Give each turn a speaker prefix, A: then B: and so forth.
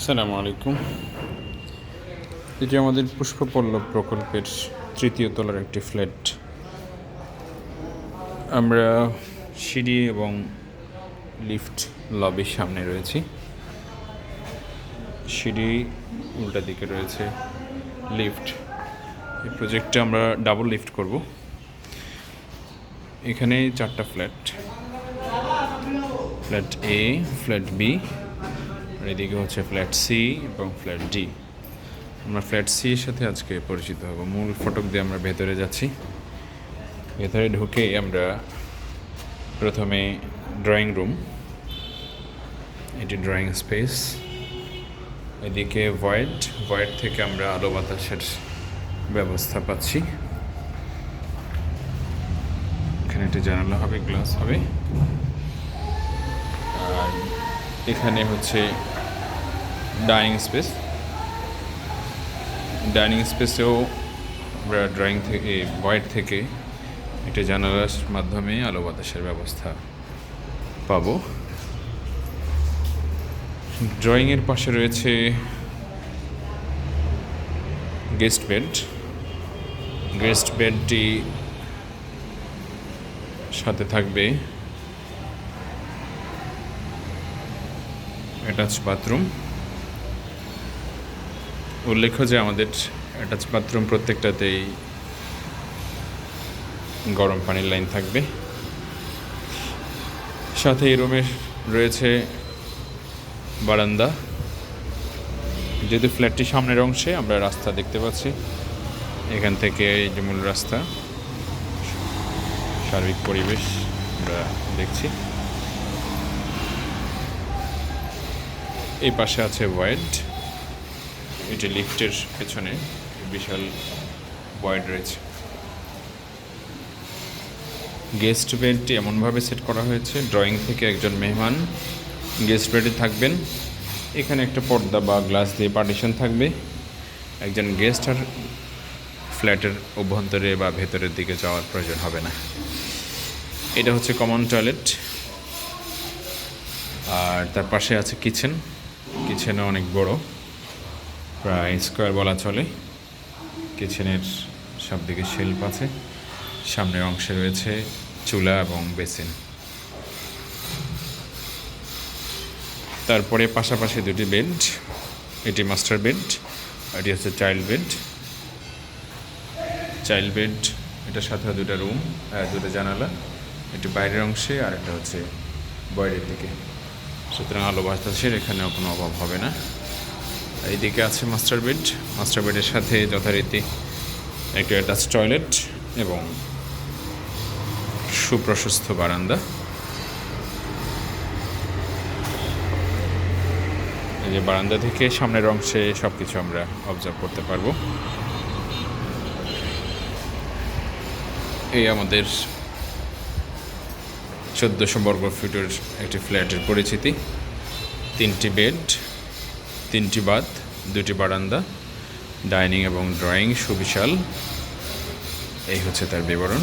A: আসসালামু আলাইকুম। এটি আমাদের পুষ্পপল্লব প্রকল্পের তৃতীয় তলার একটি ফ্ল্যাট। আমরা সিঁড়ি এবং লিফট লবির সামনে রয়েছি। সিঁড়ি উল্টা দিকে রয়েছে, লিফট। এই প্রজেক্টে আমরা ডাবল লিফট করব। এখানে চারটা flat. Flat A flat B এদিকে হচ্ছে ফ্ল্যাট সি এবং ফ্ল্যাট ডি আমরা ফ্ল্যাট সি এর সাথে আজকে পরিচিত হব। মূল ফটক দিয়ে আমরা ভেতরে যাচ্ছি। ভেতরে ঢুকে আমরা প্রথমে ড্রয়িং রুম এটি ড্রয়িং স্পেস এদিকে ভয়েড ভয়েড থেকে আমরা আলো বাতাসের ব্যবস্থা পাচ্ছি। এখানে একটি জানালা হবে গ্লাস হবে। আর এখানে হচ্ছে ডাইনিং স্পেস। ডাইনিং স্পেসেও আমরা ড্রয়িং থেকে বয়েড থেকে একটা জানালার মাধ্যমে আলো বাতাসের ব্যবস্থা পাবো। ড্রয়িংয়ের পাশে রয়েছে গেস্ট বেড গেস্ট বেডটি সাথে থাকবে অ্যাটাচ বাথরুম উল্লেখ্য যে আমাদের অ্যাটাচ বাথরুম প্রত্যেকটাতেই গরম পানির লাইন থাকবে। সাথে এই রুমে রয়েছে বারান্দা। যেহেতু ফ্ল্যাটটি সামনের অংশে, আমরা রাস্তা দেখতে পাচ্ছি। এখান থেকে এই যে মূল রাস্তা, সার্বিক পরিবেশ আমরা দেখছি। এই পাশে আছে ওয়াইড এটি লিফটের পেছনে বিশাল ওয়াইড রয়েছে। গেস্ট বেডটি এমনভাবে সেট করা হয়েছে ড্রয়িং থেকে একজন মেহমান গেস্ট বেডে থাকবেন। এখানে একটা পর্দা বা গ্লাস দিয়ে পার্টিশন থাকবে। একজন গেস্ট আর ফ্ল্যাটের অভ্যন্তরে বা ভেতরের দিকে যাওয়ার প্রয়োজন হবে না। এটা হচ্ছে কমন টয়লেট আর তার পাশে আছে কিচেন কিচেনও অনেক বড়। প্রায় স্কোয়ার বলা চলে। কিচেনের সব দিকে শেল্ফ আছে। সামনের অংশে রয়েছে চুলা এবং বেসিন। তারপরে পাশাপাশি দুটি বেড, এটি মাস্টার বেড, এটি হচ্ছে চাইল্ড বেড। চাইল্ড বেড এটার সাথে দুটো রুম দুটো জানালা, এটি বাইরের অংশে আর একটা হচ্ছে বাইরের দিকে। সুতরাং আলো বাতাসের এখানেও কোনো অভাব হবে না। এইদিকে আছে মাস্টার বেড। মাস্টার বেডের সাথে যথারীতি একটি অ্যাটাচ টয়লেট এবং সুপ্রশস্ত বারান্দা। এই যে বারান্দা থেকে সামনের অংশে সব কিছু আমরা অবজার্ভ করতে পারব। এই আমাদের চোদ্দোশো বর্গ ফিটের একটি ফ্ল্যাটের পরিচিতি। তিনটি বেড তিনটি বাথ দুটি বারান্দা ডাইনিং এবং ড্রয়িং সুবিশাল। এই হচ্ছে তার বিবরণ।